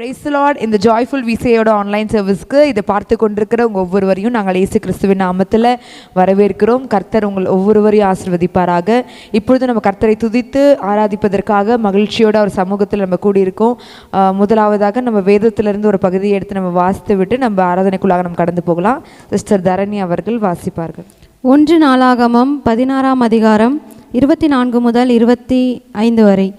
Price lord இந்த joyful விசையோட online சர்வீஸ்க்கு இதை பார்த்து கொண்டிருக்கிற உங்கள் ஒவ்வொருவரையும் நாங்கள் இயேசு கிறிஸ்துவின் நாமத்தில் வரவேற்கிறோம். கர்த்தர் உங்கள் ஒவ்வொருவரையும் ஆசிர்வதிப்பாராக. இப்பொழுது நம்ம கர்த்தரை துதித்து ஆராதிப்பதற்காக மகிழ்ச்சியோட ஒரு சமூகத்தில் நம்ம கூடியிருக்கோம். முதலாவதாக நம்ம வேதத்திலிருந்து ஒரு பகுதியை எடுத்து நம்ம வாசித்து விட்டு நம்ம ஆராதனைக்குள்ளாக நம்ம கடந்து போகலாம். சிஸ்டர் தரணி அவர்கள் வாசிப்பார்கள். ஒன்று நாளாகமம் பதினாறாம் அதிகாரம் இருபத்தி நான்கு முதல் இருபத்தி ஐந்து வரை.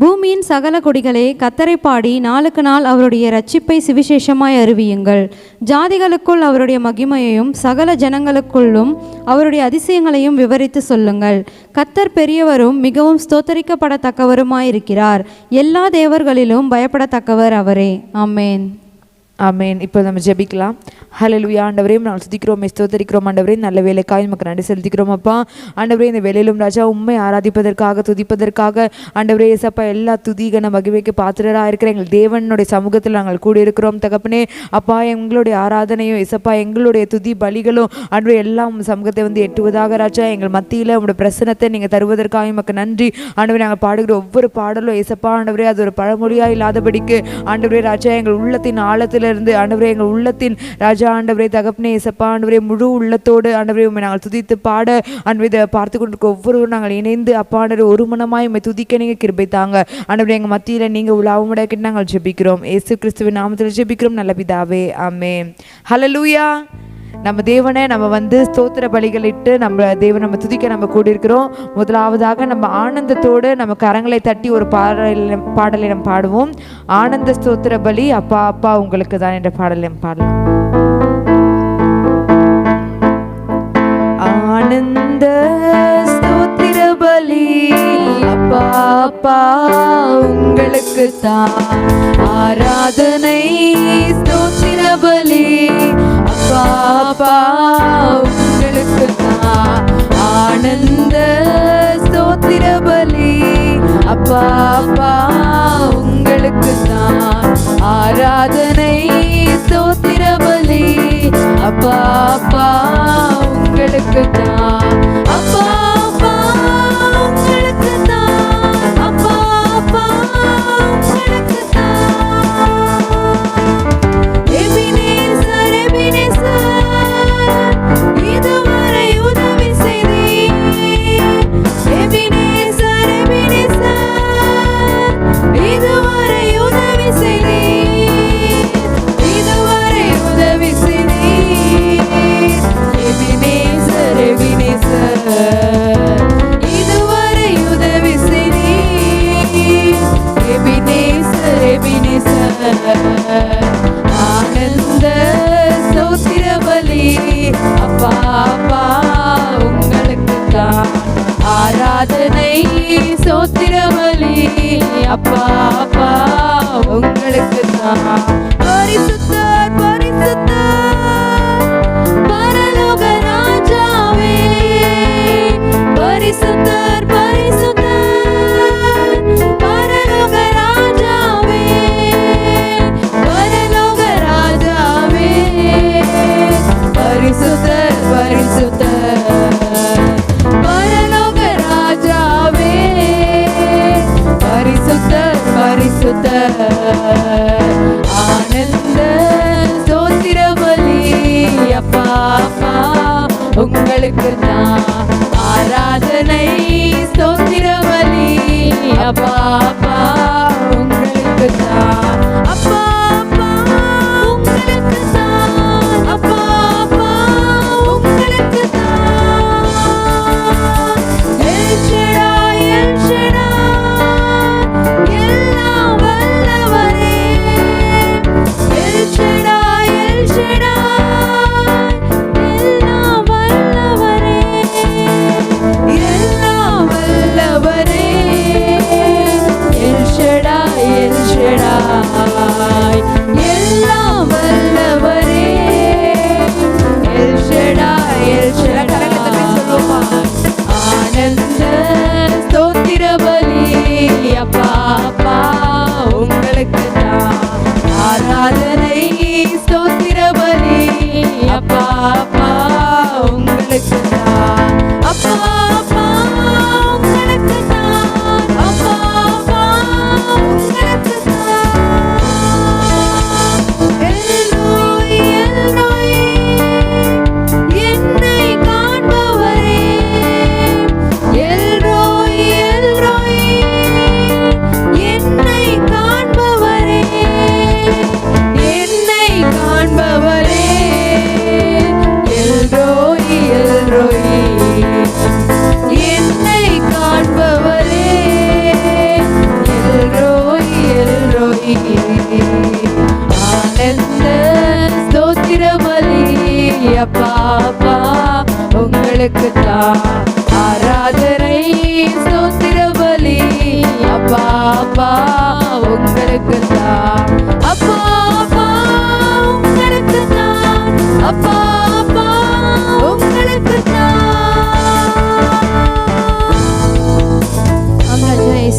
பூமியின் சகல கொடிகளே கத்தரை பாடி நாளுக்கு நாள் அவருடைய ரட்சிப்பை சுவிசேஷமாய் அறிவியுங்கள். ஜாதிகளுக்குள் அவருடைய மகிமையையும் சகல ஜனங்களுக்குள்ளும் அவருடைய அதிசயங்களையும் விவரித்து சொல்லுங்கள். கத்தர் பெரியவரும் மிகவும் ஸ்தோத்தரிக்கப்படத்தக்கவருமாயிருக்கிறார். எல்லா தேவர்களிலும் பயப்படத்தக்கவர் அவரே. ஆமென். ஆமென். இப்போ நம்ம ஜெபிக்கலாம். ஹலலுயா ஆண்டவரையும் நாங்கள் துதிக்கிறோம் ஸ்தோத்தரிக்கிறோம். ஆண்டவரையும் நல்ல வேலைக்காய் நமக்கு நன்றி செலுத்திக்கிறோம் அப்பா. ஆண்டவரே இந்த வேலையிலும் ராஜா உண்மை ஆராதிப்பதற்காக துதிப்பதற்காக. ஆண்டவரே ஏசப்பா எல்லா துதிகன மகிமைக்கு பாத்திரராக இருக்கிற எங்கள் தேவனுடைய சமூகத்தில் நாங்கள் கூடியிருக்கிறோம். தகப்பனே அப்பா எங்களுடைய ஆராதனையும் ஏசப்பா எங்களுடைய துதி பலிகளும் ஆண்டவரே எல்லாம் சமூகத்தை வந்து எட்டுவதாக ராஜா. எங்கள் மத்தியில் உங்களுடைய பிரசனத்தை நீங்கள் தருவதற்காக எமக்கு நன்றி. ஆண்டவரே நாங்கள் பாடுகிற ஒவ்வொரு பாடலும் ஏசப்பா ஆண்டவரே அது ஒரு பழமொழியாக இல்லாதபடிக்கு ஆண்டவரே ராஜா எங்கள் உள்ளத்தின் ஆழத்திலிருந்து ஆண்டவரே எங்கள் உள்ளத்தின் ராஜா ஆண்டவரே தகப்பனே ஏசப்பா ஆண்டவரே முழு உள்ளத்தோடு ஆண்டவரே உண்மை நாங்கள் துதித்து பாட ஆண்டவரே இதை பார்த்து கொண்டிருக்க ஒவ்வொருவரும் நாங்கள் இணைந்து அப்பா ஆண்டவரே ஒரு மனமாய் உண்மை துதிக்க நீங்கள் கிருபை தாங்க. ஆண்டவரே எங்கள் மத்தியில் நீங்கள் உலாவும் கிட்ட நாங்கள் ஜெபிக்கிறோம். ஏசு கிறிஸ்துவின் நாமத்தில் ஜெபிக்கிறோம். நல்ல பிதாவே ஆமே ஹலலூயா நம்ம தேவனை நம்ம வந்து ஸ்தோத்திர பலிகளிட்டு நம்ம தேவன் நம்ம துதிக்க நம்ம கூடியிருக்கிறோம். முதலாவதாக நம்ம ஆனந்தத்தோடு நம்ம கரங்களை தட்டி ஒரு பாடலை பாடலை நம்ம பாடுவோம். ஆனந்த ஸ்தோத்திர பலி அப்பா அப்பா உங்களுக்கு தான் என்ற பாடலை நம்ம பாடலாம். ஆனந்த ஸ்தோத்திர பலி. அப்பா அப்பா உங்களுக்கு தான் ஆராதனை ஸ்தோத்திர பலி. அப்பா அப்பா உங்களுக்கு தான் ஆனந்த ஸ்தோத்திர பலி. அப்பா அப்பா உங்களுக்கு தான் ஆராதனை ஸ்தோத்திர பலி. அப்பா அப்பா உங்களுக்கு தான் அப்பா அப்பா உங்களுக்கு தான் அப்பா அப்பா உங்களுக்கு தான் எபினேசர் எபினேசர் இதுவரை உதவி செய்தீர். எபினேசர் எபினேசர் இதுவரை உதவி செய்தீர். ஆராதனை ஸ்தோத்திர அப்பா அப்பா உங்களுக்கு தான் உங்களுக்கு தான் ஆராதனை ஸ்தோத்திர அப்பா.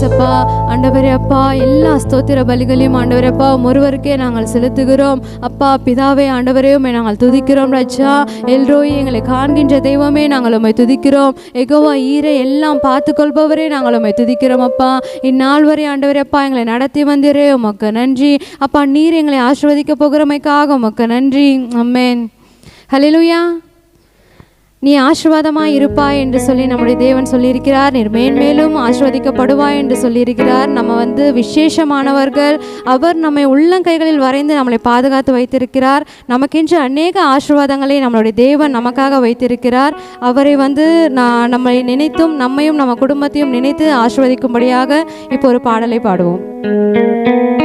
ஏசப்பா ஆண்டவரே அப்பா எல்லா ஸ்தோத்திர பலிகளையும் ஆண்டவரே அப்பா ஒருவருக்கே நாங்கள் செலுத்துகிறோம். அப்பா பிதாவே ஆண்டவரையுமே நாங்கள் துதிக்கிறோம் ராஜா. எல்ரோய் எங்களை காண்கின்ற தெய்வமே நாங்கள் உண்மை துதிக்கிறோம். எகோவா ஈரை எல்லாம் பார்த்து கொள்பவரே நாங்கள் உண்மை துதிக்கிறோம் அப்பா. இந்நாள் வரை ஆண்டவரே அப்பா எங்களை நடத்தி வந்திரே உமக்கு நன்றி. அப்பா நீர் எங்களை ஆசிர்வதிக்க போகிறமைக்காக உமக்கு நன்றி. அம்மேன். ஹalleluya. நீ ஆசிர்வாதமாக இருப்பாய் என்று சொல்லி நம்முடைய தேவன் சொல்லியிருக்கிறார். நீர் மேன்மேலும் ஆசிர்வதிக்கப்படுவாய் என்று சொல்லியிருக்கிறார். நம்ம வந்து விசேஷமானவர்கள். அவர் நம்மை உள்ளங்கைகளில் வரைந்து நம்மளை பாதுகாத்து வைத்திருக்கிறார். நமக்கென்று அநேக ஆசிர்வாதங்களை நம்மளுடைய தேவன் நமக்காக வைத்திருக்கிறார். அவரை வந்து நான் நம்மை நினைத்தும் நம்மையும் நம்ம குடும்பத்தையும் நினைத்து ஆசிர்வதிக்கும்படியாக இப்போ ஒரு பாடலை பாடுவோம்.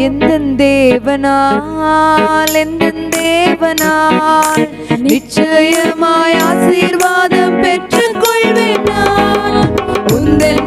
எந்த தேவனால் எந்த தேவனால்? நிச்சயமாய் ஆசீர்வாதம் பெற்றுக் கொள்வேன் நான். உந்தல்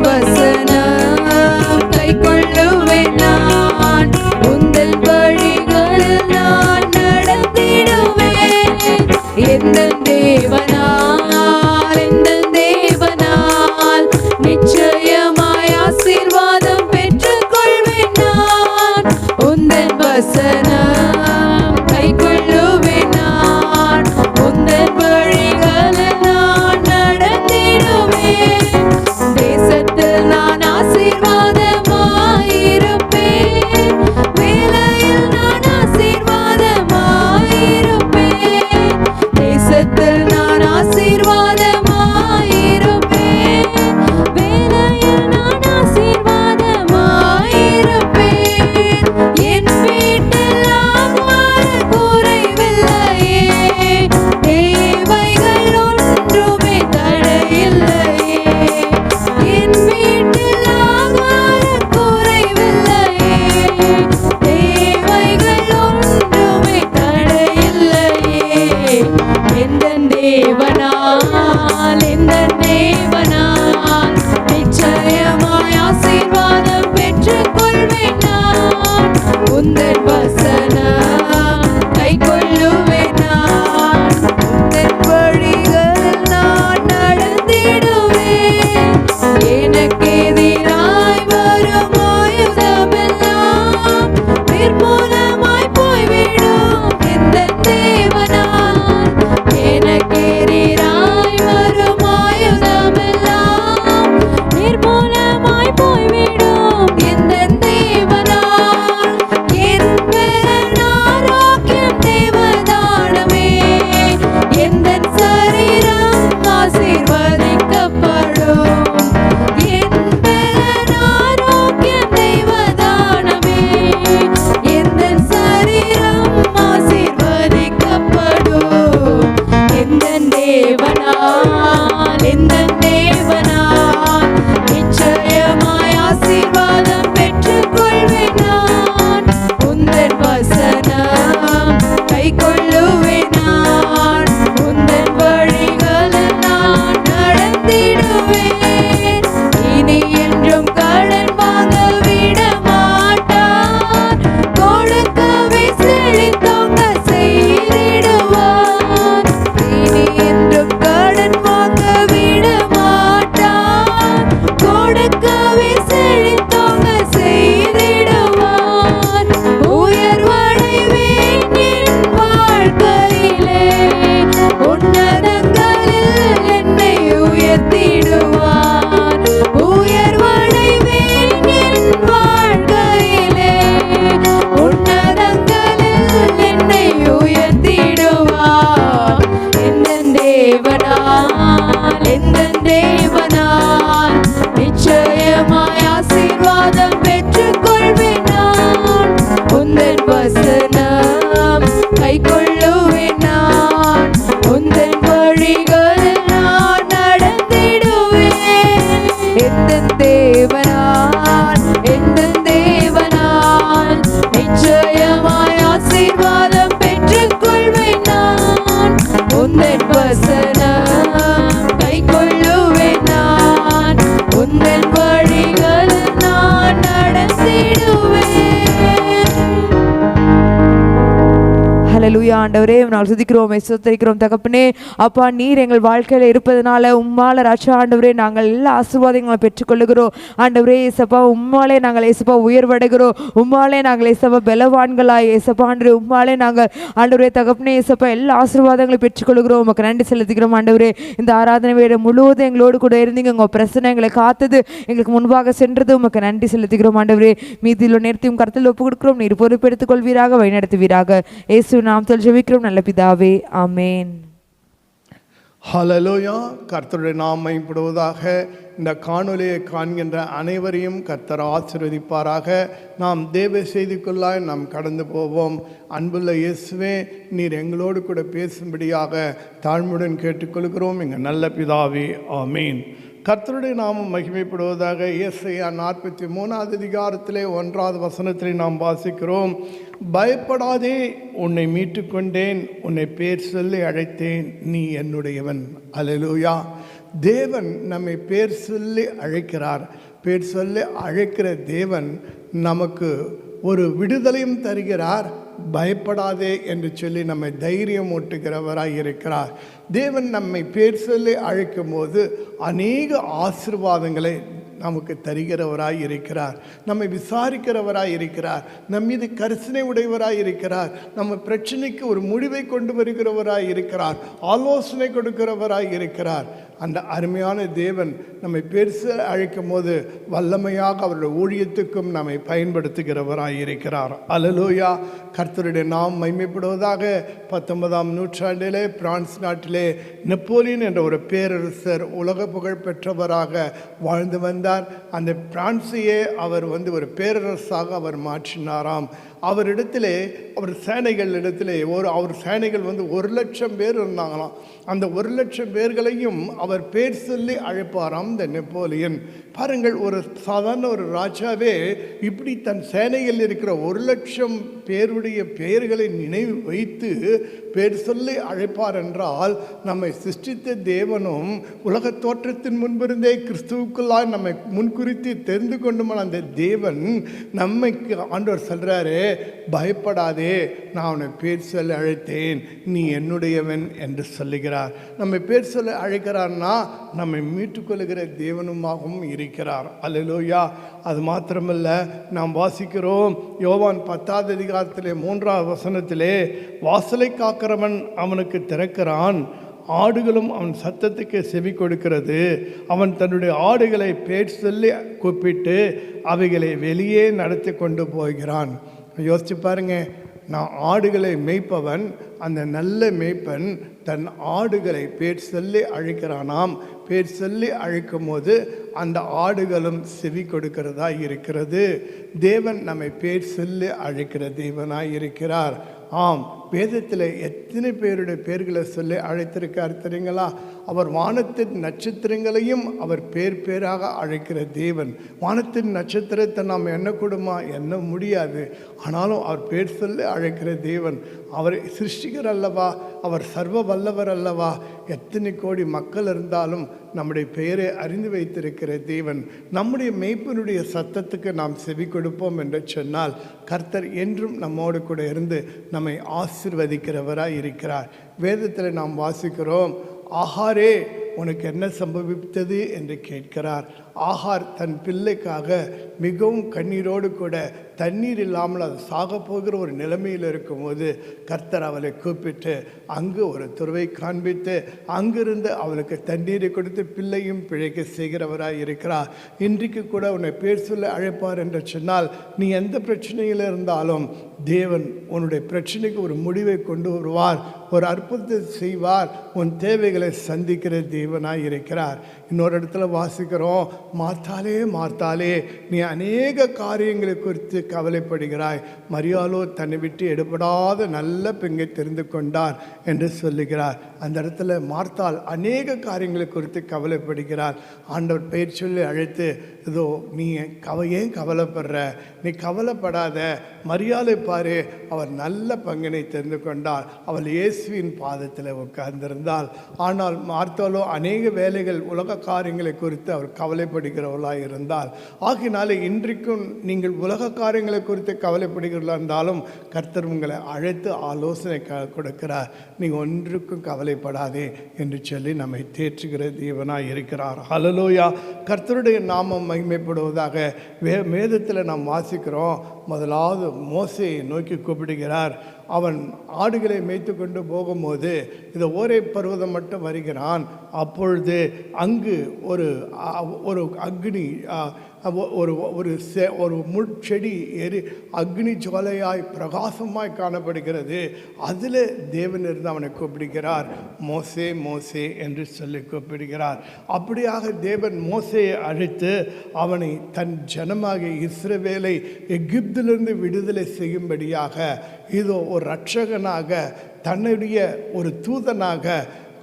ஆண்டவரே நாங்கள் சுதிக்கிறோம் சுத்தரிக்கிறோம் தகப்பனே. அப்பா நீர் எங்கள் வாழ்க்கையில் இருப்பதனால உம்மால ராஜா ஆண்டவரே நாங்கள் எல்லா ஆசீர்வாதங்களை பெற்றுக்கொள்ளுகிறோம். ஆண்டவரே ஏசப்பா உம்மாலே நாங்கள் ஏசப்பா உயர்வடைகிறோம். உம்மாலே நாங்கள் ஏசப்பா பலவான்களாய் ஏசப்பா ஆண்டவரே உம்மாலே நாங்கள் ஆண்டவரே தகப்பனே ஏசப்பா எல்லா ஆசீர்வாதங்களையும் பெற்றுக்கொள்கிறோம் உமக்கு நன்றி செலுத்துகிறோம் ஆண்டவரே. இந்த ஆராதனை வேலை முழுவதும் எங்களோடு கூட இருந்தீங்க. உங்கள் பிரச்சனை எங்களை காத்தது எங்களுக்கு முன்பாக சென்றது. உமக்கு நன்றி செலுத்துகிறோம் ஆண்டவரே. மீதியில் நேர்த்தியும் கருத்தில் ஒப்பு கொடுக்கிறோம். நீர் பொறுப்பெடுத்துக் கொள்வீராக வழிநடத்துவீராக. இயேசு நாமத்தில் ஜெபிக்கிறோம் நல்ல பிதாவே. ஆமென். ஹலலோயா கர்த்தருடைய நாம் மைப்படுவதாக இந்த காணொலியை காண்கின்ற அனைவரையும் கர்த்தர் ஆசிர்வதிப்பாராக. நாம் தேவ செய்திக்குள்ளாய் நாம் கடந்து போவோம். அன்புள்ள இயேசுவே நீர் எங்களோடு கூட பேசும்படியாக தாழ்மையுடன் கேட்டுக்கொள்கிறோம். எங்கள் நல்ல பிதாவே ஆமீன். கர்த்தருடைய நாமம் மகிமைப்படுவதாக இயேசையா நாற்பத்தி மூணாவது அதிகாரத்திலே ஒன்றாவது வசனத்திலே நாம் வாசிக்கிறோம். பயப்படாதே உன்னை மீட்டுக்கொண்டேன் உன்னை பேர் சொல்லி அழைத்தேன் நீ என்னுடையவன். அலலூயா தேவன் நம்மை பேர் சொல்லி அழைக்கிறார். பேர் சொல்லி அழைக்கிற தேவன் நமக்கு ஒரு விடுதலையும் தருகிறார். பயப்படாதே என்று சொல்லி நம்மை தைரியம் ஊட்டுகிறவராய் இருக்கிறார். தேவன் நம்மை பேர் சொல்லி அழைக்கும் போது அநேக ஆசிர்வாதங்களை நமக்கு தருகிறவராய் இருக்கிறார். நம்மை விசாரிக்கிறவராய் இருக்கிறார். நம் மீது கரிசனை உடையவராய் இருக்கிறார். நம்ம பிரச்சனைக்கு ஒரு முடிவை கொண்டு வருகிறவராய் இருக்கிறார். ஆலோசனை கொடுக்கிறவராய் இருக்கிறார். அந்த அருமையான தேவன் நம்மை பெருசு அழைக்கும் போது வல்லமையாக அவருடைய ஊழியத்துக்கும் நம்மை பயன்படுத்துகிறவராக இருக்கிறார். அலலோயா கர்த்தருடைய நாம் மைமைப்படுவதாக பத்தொன்பதாம் நூற்றாண்டிலே பிரான்ஸ் நாட்டிலே நெப்போலியன் என்ற ஒரு பேரரசர் உலக புகழ் பெற்றவராக வாழ்ந்து வந்தார். அந்த பிரான்சையே அவர் வந்து ஒரு பேரரசாக அவர் மாற்றினாராம். அவரிடத்திலே அவர் சேனைகள் இடத்திலே ஒரு அவர் சேனைகள் வந்து ஒரு லட்சம் பேர் இருந்தாங்களாம். அந்த ஒரு லட்சம் பேர்களையும் அவர் பேர் சொல்லி அழைப்பாராம் இந்த நெப்போலியன். பாருங்கள் ஒரு சாதாரண ஒரு ராஜாவே இப்படி தன் சேனையில் இருக்கிற ஒரு லட்சம் பேருடைய பெயர்களை நினைவு வைத்து பேர் சொல்லி அழைப்பார் என்றால் நம்மை சிருஷ்டித்த தேவனும் உலக தோற்றத்தின் முன்பிருந்தே கிறிஸ்துவுக்குள்ளாய் நம்மை முன்குறித்து தெரிந்து கொண்டுமான அந்த தேவன் நம்மைக்கு ஆண்டவர் சொல்கிறாரு பயப்படாதே நான் உன்னை பேர் சொல்லி அழைத்தேன் நீ என்னுடையவன் என்று சொல்லுகிறார். நம்மை பேர் சொல்லி அழைக்கிறான்னா நம்மை மீட்டுக்கொள்கிற தேவனுமாகவும் இருக்கிறார் அல்லலோயா. அது மாத்திரமல்ல நாம் வாசிக்கிறோம். யோவான் பத்தாவது அதிகாரத்திலே மூன்றாவது வசனத்திலே வாசலை காக்கிறவன் அவனுக்கு திறக்கிறான். ஆடுகளும் அவன் சத்தத்துக்கு செவி கொடுக்கிறது. அவன் தன்னுடைய ஆடுகளை பேர் சொல்லி கூப்பிட்டு அவைகளை வெளியே நடத்தி கொண்டு போகிறான். யோசிச்சு பாருங்க நான் ஆடுகளை மேய்ப்பவன் அந்த நல்ல மேய்ப்பன் தன் ஆடுகளை பேர் சொல்லி அழைக்கிறானாம். பேர் சொல்லி அழைக்கும் போது அந்த ஆடுகளும் செவி கொடுக்கிறதா இருக்கிறது. தேவன் நம்மை பேர் சொல்லி அழைக்கிற தேவனாய் இருக்கிறார் ஆம் வேதத்தில் எத்தனை பேருடைய பேர்களை சொல்லி அழைத்திருக்கார் தெரியுங்களா? அவர் வானத்தின் நட்சத்திரங்களையும் அவர் பேர் பேராக அழைக்கிற தேவன். வானத்தின் நட்சத்திரத்தை நாம் எண்ணக்கூடுமா எண்ண முடியாது. ஆனாலும் அவர் பேர் சொல்லி அழைக்கிற தேவன். அவர் சிருஷ்டிகர் அல்லவா? அவர் சர்வ வல்லவர் அல்லவா? எத்தனை கோடி மக்கள் இருந்தாலும் நம்முடைய பெயரை அறிந்து வைத்திருக்கிற தேவன். நம்முடைய மெய்ப்பனுடைய சத்தத்துக்கு நாம் செவி கொடுப்போம் என்று சொன்னால் கர்த்தர் என்றும் நம்மோடு கூட இருந்து நம்மை ஆசிர்வதிக்கிறவராக இருக்கிறார் வேதத்தில் நாம் வாசிக்கிறோம் ஆஹாரே உனக்கு என்ன சம்பவித்தது? என்று கேட்கிறார். ஆகார் தன் பிள்ளைக்காக மிகவும் கண்ணீரோடு கூட தண்ணீர் இல்லாமல் அது சாக போகிற ஒரு நிலைமையில் இருக்கும்போது கர்த்தர் அவளை கூப்பிட்டு அங்கு ஒரு துறவை காண்பித்து அங்கிருந்து அவளுக்கு தண்ணீரை கொடுத்து பிள்ளையும் பிழைக்க செய்கிறவராக இருக்கிறார். இன்றைக்கு கூட உன்னை பேர் சொல்ல அழைப்பார் என்று சொன்னால் நீ எந்த பிரச்சனையில் இருந்தாலும் தேவன் உன்னுடைய பிரச்சனைக்கு ஒரு முடிவை கொண்டு வருவார். ஒரு அற்புதத்தை செய்வார். உன் தேவைகளை சந்திக்கிற தேவனாக இருக்கிறார். இன்னொரு இடத்துல வாசிக்கிறோம். மார்த்தாலே மார்த்தாலே நீ அநேக காரியங்களை குறித்து கவலைப்படுகிறாய். மரியாலோ தன்னை விட்டு எடுபடாத நல்ல பெண்ணை தெரிந்து கொண்டார் என்று சொல்லுகிறார். அந்த இடத்துல மார்த்தால் அநேக காரியங்களை குறித்து கவலைப்படுகிறார் ஆண்டவர் பெயர் சொல்லி அழைத்து இதோ நீ கவ ஏன் கவலைப்படுற? நீ கவலைப்படாத. மரியாதை பாரு. அவர் நல்ல பங்கினை தெரிந்து கொண்டார். அவள் இயேசுவின் பாதத்தில் உட்கார்ந்திருந்தாள். ஆனால் மார்த்தாலோ அநேக வேலைகள் உலக காரியங்களை குறித்து அவர் கவலைப்படு கவலைப்படுகிறவர்களாக இருந்தால் ஆகினாலே இன்றைக்கும் நீங்கள் உலக காரியங்களை குறித்து கவலைப்படுகிறீர்களா இருந்தாலும் கர்த்தர் உங்களை அழைத்து ஆலோசனை க கொடுக்கிறார். நீங்கள் ஒன்றுக்கும் கவலைப்படாதே என்று சொல்லி நம்மை தேற்றுகிற தேவனாக இருக்கிறார். ஹலலோயா கர்த்தருடைய நாமம் மகிமைப்படுவதாக வே வேதத்தில் நாம் வாசிக்கிறோம். முதலாவது மோசையை நோக்கி கூப்பிடுகிறார். அவன் ஆடுகளை மேய்த்து கொண்டு போகும்போது இந்த ஓரே பருவதம் மட்டும் வருகிறான். அப்பொழுது அங்கு ஒரு ஒரு அக்னி ஒரு ஒரு செ ஒரு முட்செடி எரி அக்னி ஜோலையாய் பிரகாசமாய் காணப்படுகிறது. அதில் தேவன் இருந்து அவனை கூப்பிடுகிறார். மோசே மோசே என்று சொல்லி கூப்பிடுகிறார். அப்படியாக தேவன் மோசையை அழைத்து அவனை தன் ஜனமாகிய இஸ்ரவேலை எகிப்திலிருந்து விடுதலை செய்யும்படியாக இதோ ஒரு ரட்சகனாக தன்னுடைய ஒரு தூதனாக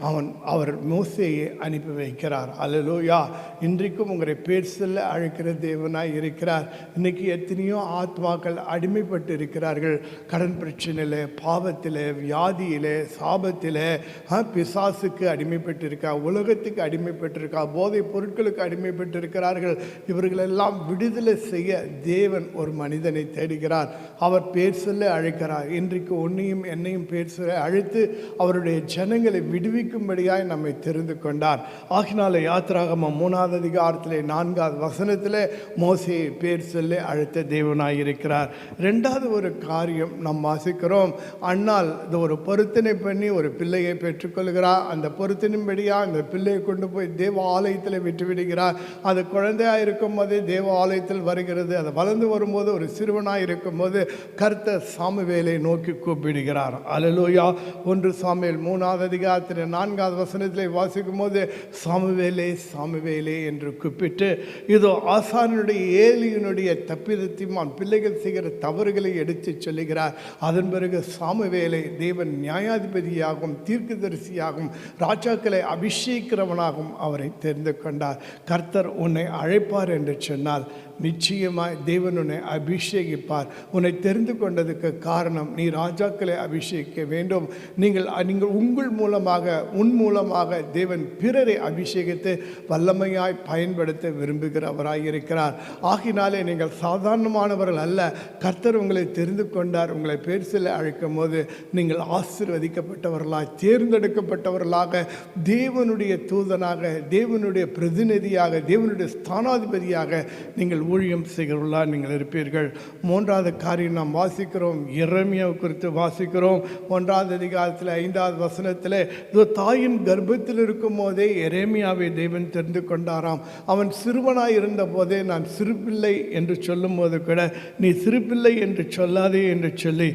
அவன் அவர் மோசையை அனுப்பி வைக்கிறார். அல்லலோயா இன்றைக்கும் உங்களை பேர் சொல்ல அழைக்கிற தேவனாய் இருக்கிறார். இன்றைக்கி எத்தனையோ ஆத்மாக்கள் அடிமைப்பட்டு இருக்கிறார்கள் கடன் பிரச்சனையில் பாவத்தில் வியாதியில் சாபத்தில் பிசாசுக்கு அடிமைப்பட்டு இருக்கா உலகத்துக்கு அடிமைப்பட்டிருக்கா போதைப் பொருட்களுக்கு அடிமைப்பட்டு இருக்கிறார்கள் இவர்களெல்லாம் விடுதலை செய்ய தேவன் ஒரு மனிதனை தேடுகிறார். அவர் பேர் சொல்ல அழைக்கிறார். இன்றைக்கு உன்னையும் என்னையும் பேர் சொல்ல அழைத்து அவருடைய ஜனங்களை இருக்கும்படியாய் நம்மை தெரிந்து கொண்டார். ஆகினால யாத்திராகம மூணாவது அதிகாரத்திலே நான்காவது வசனத்திலே மோசையை பேர் சொல்லி அழைத்த தேவனாய் இருக்கிறார் ரெண்டாவது ஒரு காரியம் நாம் வாசிக்கிறோம். அண்ணால் இது ஒரு பொருத்தனை பண்ணி ஒரு பிள்ளையை பெற்றுக்கொள்கிறார். அந்த பொருத்தனின்படியாக அந்த பிள்ளையை கொண்டு போய் தேவ ஆலயத்தில் விட்டு விடுகிறார் அது குழந்தையாக இருக்கும் போதே தேவ ஆலயத்தில் வருகிறது. அது வளர்ந்து வரும்போது ஒரு சிறுவனாக இருக்கும்போது சாமி சாமுவேலை நோக்கி கூப்பிடுகிறார். அலலூயா ஒன்று சாமியில் மூணாவது அதிகாரத்தில் நான்காவது வசனத்தில் வாசிக்கும் போது சாமுவேலே சாமுவேலே என்று கூப்பிட்டு இதோ ஆசானுடைய ஏலியினுடைய தப்பிதத்தையும் அவன் பிள்ளைகள் செய்கிற தவறுகளை எடுத்துச் சொல்லுகிறார். அதன் பிறகு சாமுவேலை தேவன் நியாயாதிபதியாகவும் தீர்க்கதரிசியாகவும் ராஜாக்களை அபிஷேகிக்கிறவனாகவும் அவரை தெரிந்து கொண்டார். கர்த்தர் உன்னை அழைப்பார் என்று சொன்னால் நிச்சயமாய் தேவன் உன்னை அபிஷேகிப்பார். உன்னை தெரிந்து கொண்டதுக்கு காரணம் நீ ராஜாக்களை அபிஷேகிக்க வேண்டும். நீங்கள் நீங்கள் உங்கள் மூலமாக உன் மூலமாக தேவன் பிறரை அபிஷேகித்து வல்லமையாய் பயன்படுத்த விரும்புகிறவராய் இருக்கிறார். ஆகினாலே நீங்கள் சாதாரணமானவர்கள் அல்ல. கர்த்தர் உங்களை தெரிந்து கொண்டார். உங்களை பேர் சில அழைக்கும் போது நீங்கள் ஆசீர்வதிக்கப்பட்டவர்களாய் தேர்ந்தெடுக்கப்பட்டவர்களாக தேவனுடைய தூதனாக தேவனுடைய பிரதிநிதியாக தேவனுடைய ஸ்தானாதிபதியாக நீங்கள் ஊழியம் செய்கிறவர்களாக நீங்கள் இருப்பீர்கள். மூன்றாவது காரியம் நாம் வாசிக்கிறோம். இறமியை குறித்து வாசிக்கிறோம். ஒன்றாவது அதிகாரத்தில் ஐந்தாவது வசனத்தில் இதோ தாயின் கர்ப்பத்தில் இருக்கும் போதே எரேமியாவை தேவன் தெரிந்து கொண்டாராம். அவன் சிறுவனாய் இருந்த போதே நான் சிறுபிள்ளை என்று சொல்லும்போது கூட நீ சிறுபிள்ளை என்று சொல்லாதே என்று சொல்லி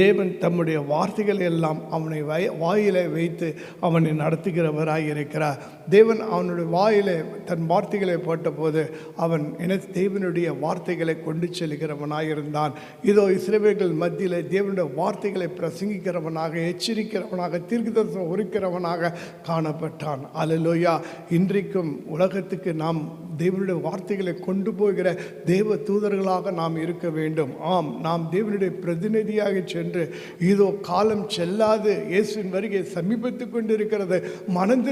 தேவன் தம்முடைய வார்த்தைகளை எல்லாம் அவனை வய வாயிலே வைத்து அவனை நடத்துகிறவராக இருக்கிறார். தேவன் அவனுடைய வாயிலே தன் வார்த்தைகளை போட்டபோது அவன் என தேவனுடைய வார்த்தைகளை கொண்டு செல்கிறவனாக இருந்தான். இதோ இஸ்ரவேல்கள் மத்தியில் தேவனுடைய வார்த்தைகளை பிரசங்கிக்கிறவனாக எச்சரிக்கிறவனாக தீர்க்கதரிசனம் உரிக்கிறவனாக காணப்பட்டான். அலலோயா இன்றைக்கும் உலகத்துக்கு நாம் தேவனுடைய வார்த்தைகளை கொண்டு போகிற தேவ தூதர்களாக நாம் இருக்க வேண்டும். ஆம் நாம் தேவனுடைய பிரதிநிதியாக சென்று இதோ காலம் செல்லாது இயேசுவின் வருகை சமீபத்து கொண்டு இருக்கிறது மனம்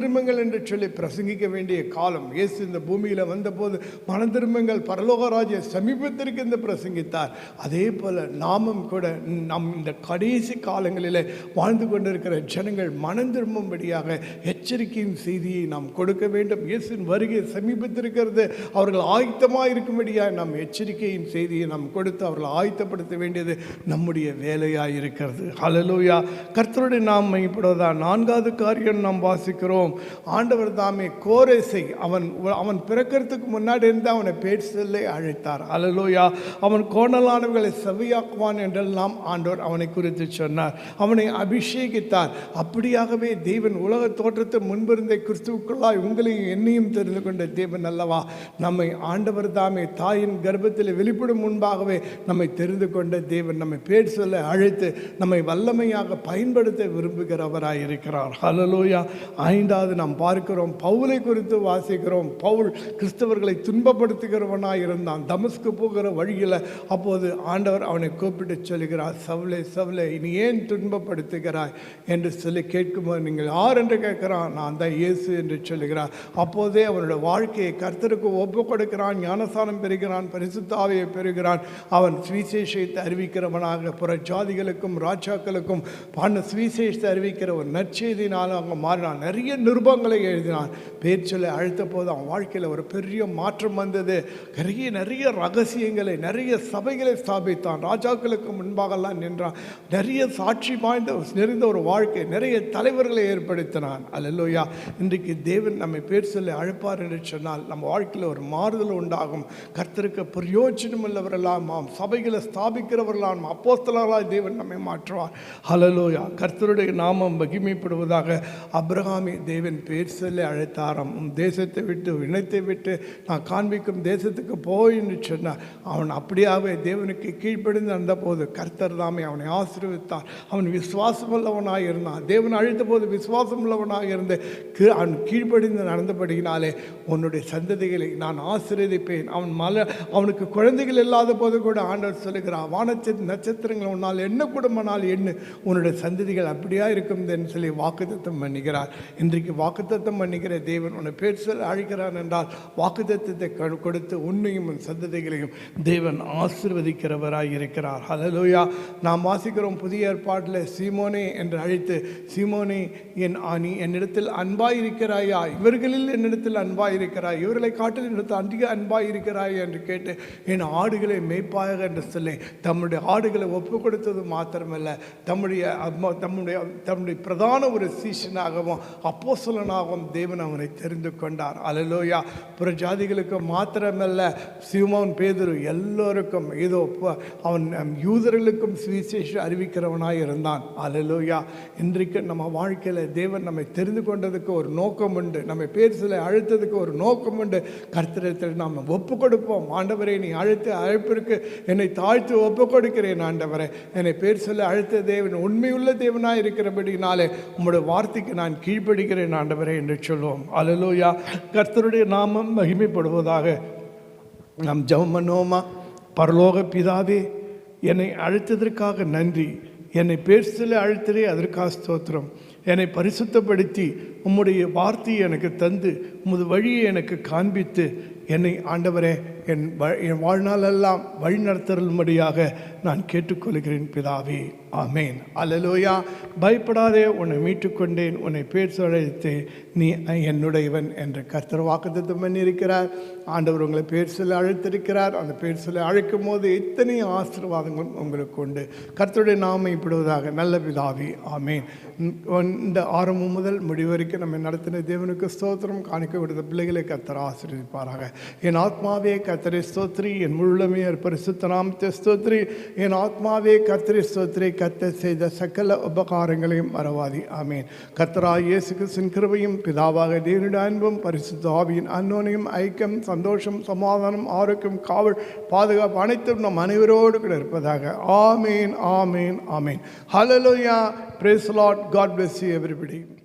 என்று சொல்லி பிரசங்கிக்க வேண்டிய காலம். இயேசு இந்த பூமியில் வந்தபோது மனம் திரும்புங்கள் பரலோகராஜ சமீபத்திற்கு இந்த பிரசங்கித்தார். அதே போல நாமும் கூட நம் இந்த கடைசி காலங்களில் வாழ்ந்து கொண்டிருக்கிற ஜனங்கள் மனம் திரும்பும்படியாக எச்சரிக்கையின் செய்தியை நாம் கொடுக்க வேண்டும். இயேசின் வருகை சமீபத்திருக்கிறது. அவர்கள் ஆயத்தமாக இருக்கும்படியாக நாம் எச்சரிக்கையின் செய்தியை நாம் கொடுத்து அவர்களை ஆயத்தப்படுத்த வேண்டியது நம்முடைய வேலையாக இருக்கிறது. ஹலலூயா கர்த்தருடைய நாம் மையப்படுவதா நான்காவது காரியம் நாம் வாசிக்கிறோம். ஆண்டவர் தாமே கோரேசை அவன் அவன் பிறக்கிறதுக்கு முன்னாடி இருந்து அவனை பேர் சொல்லை அழைத்தார். அலலோயா அவன் கோணலானவர்களை செவ்வையாக்குவான் என்றெல்லாம் ஆண்டோர் அவனை குறித்து சொன்னார். அவனை அபிஷேகித்தார். அப்படியாகவே தேவன் உலக தோற்றத்தை முன்பிருந்த கிறிஸ்துவுக்குள்ளாய் உங்களையும் என்னையும் தெரிந்து கொண்ட தேவன் அல்லவா? நம்மை ஆண்டவர் தாமே தாயின் கர்ப்பத்தில் வெளிப்படும் முன்பாகவே நம்மை தெரிந்து கொண்ட தேவன் நம்மை பேர் சொல்ல அழைத்து நம்மை வல்லமையாக பயன்படுத்த விரும்புகிறவராய் இருக்கிறார். ஹalleluya ஐந்தாவது நாம் பார்க்கிறோம். பவுலை குறித்து வாசிக்கிறோம். பவுல் கிறிஸ்தவர்களை துன்பப்படுத்துகிறவனாய் இருந்தான். தமஸ்கு போகிற வழியில் அப்போது ஆண்டவர் அவனை கூப்பிட்டு சொல்கிறார் சவுலே சவுலே நீ ஏன் துன்பப்படுத்துகிறாய்? என்று சொல்லி கேட்கும்போது நீங்கள் யார் என்று கேட்கிறான்? நான் தான் இயேசு என்று சொல்லுகிறார். அப்போதே அவனுடைய வாழ்க்கையை கர்த்தருக்கு ஒப்பு கொடுக்கிறான் ஞானசானம் பெறுகிறான் பரிசுத்தாவையை பெறுகிறான். அவன் சுவிசேஷத்தை அறிவிக்கிறவனாக புற ஜாதிகளுக்கும் ராஜாக்களுக்கும் பண்ண சுவிசேஷத்தை அறிவிக்கிற ஒரு நற்செய்தினால் அவங்க மாறினான். நிறைய நிருபங்களை எழுதினான். பேர் சொல்ல அழுத்த போது அவன் வாழ்க்கையில் ஒரு பெரிய மாற்றம் வந்தது. நிறைய நிறைய ரகசியங்களை நிறைய சபைகளை ஸ்தாபித்தான். ராஜாக்களுக்கு முன்பாகலாம் நின்றான். நிறைய சாட்சி வாய்ந்த நிறைந்த ஒரு வாழ்க்கை நிறைய தலைவர்களை ஏற்படுத்தினான். அல்லையா இன்றைக்கு தேவன் நம்மை பேர் சொல்லி அழைப்பார் என்று சொன்னால் நம்ம வாழ்க்கையில் ஒரு மாறுதல் உண்டாகும். கர்த்தருக்கு பிரயோஜனம் உள்ளவரெல்லாம் ஆம். சபைகளை ஸ்தாபிக்கிறவர்களாம் அப்போஸ்தலர்களாய் தேவன் நம்மை மாற்றுவார். ஹலலோயா கர்த்தருடைய நாமம் மகிமைப்படுவதாக அப்ரஹாமி தேவன் பேர் சொல்லி அழைத்தாராம். உம் தேசத்தை விட்டு இனத்தை விட்டு நான் காண்பிக்கும் தேசத்துக்கு போய் என்று சொன்னார் அவன் அப்படியாவே தேவனுக்கு கீழ்ப்படிந்து நடந்தபோது கர்த்தர் தாமே அவனை ஆசீர்வித்தார். அவன் விசுவாசம் உள்ளவனாக இருந்தான். தேவன் அழைத்த போது விசுவாசம் உள்ளவனாக இருந்து கீ- அவன் கீழ்ப்படிந்து நடந்தபடியினாலே உன்னுடைய சந்ததிகளை நான் ஆசீர்வதிப்பேன். அவன் மல அவனுக்கு குழந்தைகள் இல்லாத போது கூட ஆண்டவர் சொல்லுகிறான் வானச்ச நட்சத்திரங்கள் உன்னால் என்ன குடும்பனால் என்ன? உன்னுடைய சந்ததிகள் அப்படியா இருக்கும்? என்று சொல்லி வாக்குத்தத்தம் பண்ணுகிறார். இன்றைக்கு வாக்குத்தத்தம் பண்ணுகிற தேவன் உன்னை பேர் சொல்ல அழைக்கிறான் என்றால் வாக்குத்தத்தை கொடுத்து உன்னையும் உன் சந்ததிகளையும் தேவன் ஆசிர்வதிக்கிறவராய் இருக்கிறார். ஹalleluya நாம் வாசிக்கிறோம் புதிய ஏற்பாட்டில் சீமோனே என்று அழைத்து சீமோனே என் ஆணி என்னிடத்தில் அன்பாயிருக்கிறாயா? இவர்களில் என்னிடத்தில் அன்பாயிருக்கிறாய்? இவர்களை காட்டில் என்னிடத்தில் அதிக அன்பாயிருக்கிறாய்? என்று கேட்டு என் ஆடுகளை மேய்ப்பாயாக என்று சொல்லி தம்முடைய ஆடுகளை ஒப்பு கொடுத்தது மாத்திரமல்ல. தம்முடைய தம்முடைய தம்முடைய பிரதான ஒரு சீஷனாகவும் அப்போசலனாகவும் தேவன் அவனை தெரிந்து கொண்டார். அலலோயா புற ஜாதிகளுக்கு மாத்திரமல்ல சிவமோன் பேதுரு எல்லோருக்கும் ஏதோ அவன் யூதர்களுக்கும் சுவிசேஷம் அறிவிக்கிறவனாய் இருந்தான். அலலோயா இன்றைக்கு நம்ம வாழ்க்கையில் தேவன் நம்மை தெரிந்து கொண்டதுக்கு ஒரு நோக்கம் உண்டு. நம்மை பேர் சில அழுத்ததுக்கு ஒரு நோக்கம் உண்டு. கர்த்தரத்தில் நாம் ஒப்பு கொடுப்போம் ஆண்டவரே நீ அழுத்து அழைப்பிற்கு என்னை தாழ்த்து ஒப்பு கொடுக்கிறேன் ஆண்டவரை. என்னை பேர் சொல்ல அழுத்த தேவன் உண்மையுள்ள தேவனாய் இருக்கிறபடினாலே உங்களுடைய வார்த்தைக்கு நான் கீழ்ப்படுகிறேன் ஆண்டவரே என்று சொல்வோம். அலலோயா கர்த்தருடைய நாமம் மகிமைப்படுவதாக நாம் ஜெபம் பண்ணுவோமா பரலோக பிதாவே என்னை அழைத்ததற்காக நன்றி. என்னை பேர்சில அழைத்ததே அதற்காக ஸ்தோத்திரம். என்னை பரிசுத்தப்படுத்தி உம்முடைய வார்த்தையை எனக்கு தந்து உமது வழியை எனக்கு காண்பித்து என்னை ஆண்டவரே என் வ- என் வாழ்நாளெல்லாம் வழி நடத்தரும்படியாக நான் கேட்டுக்கொள்கிறேன் பிதாவே. ஆமேன். அல்லலோயா. பயப்படாதே உன்னை மீட்டுக்கொண்டேன் உன்னை பேர் அழைத்து நீ என்னுடையவன் என்று கர்த்தர் வாக்குத்தம் பண்ணியிருக்கிறார். ஆண்டவர் உங்களை பேர் சொல்ல அழைத்திருக்கிறார். அந்த பேர் சொல்ல அழைக்கும் போது எத்தனை ஆசீர்வாதங்கள் உங்களுக்கு உண்டு. கர்த்தருடைய நாமை இப்படுவதாக. நல்ல பிதாவி. ஆமேன். இந்த ஆரம்பம் முதல் முடிவு வரைக்கும் நம்ம நடத்தின தேவனுக்கு ஸ்தோத்திரம். காணிக்க விடுத்த பிள்ளைகளை கர்த்தர் ஆசீர்வதிப்பாராக. என் ஆத்மாவே கர்த்தரை ஸ்தோத்ரி என் முழுமே பரிசுத்த நாமத்தை ஸ்தோத்ரி என் ஆத்மாவே கத்திரை ஸ்தோத்ரி கத்த செய்த சகல உபகாரங்களையும் மறவாதி. ஆமேன். கத்ரா இயேசு கிறிஸ்தின் கிருபையும் பிதாவாக தேவனுடைய அன்பும் பரிசுத்த ஆவியின் அன்னோனையும் ஐக்கியம் சந்தோஷம் சமாதானம் ஆரோக்கியம் காவல் பாதுகாப்பு அனைத்தும் நம் அனைவரோடு கூட இருப்பதாக. Amen amen amen. Hallelujah praise lord god bless you everybody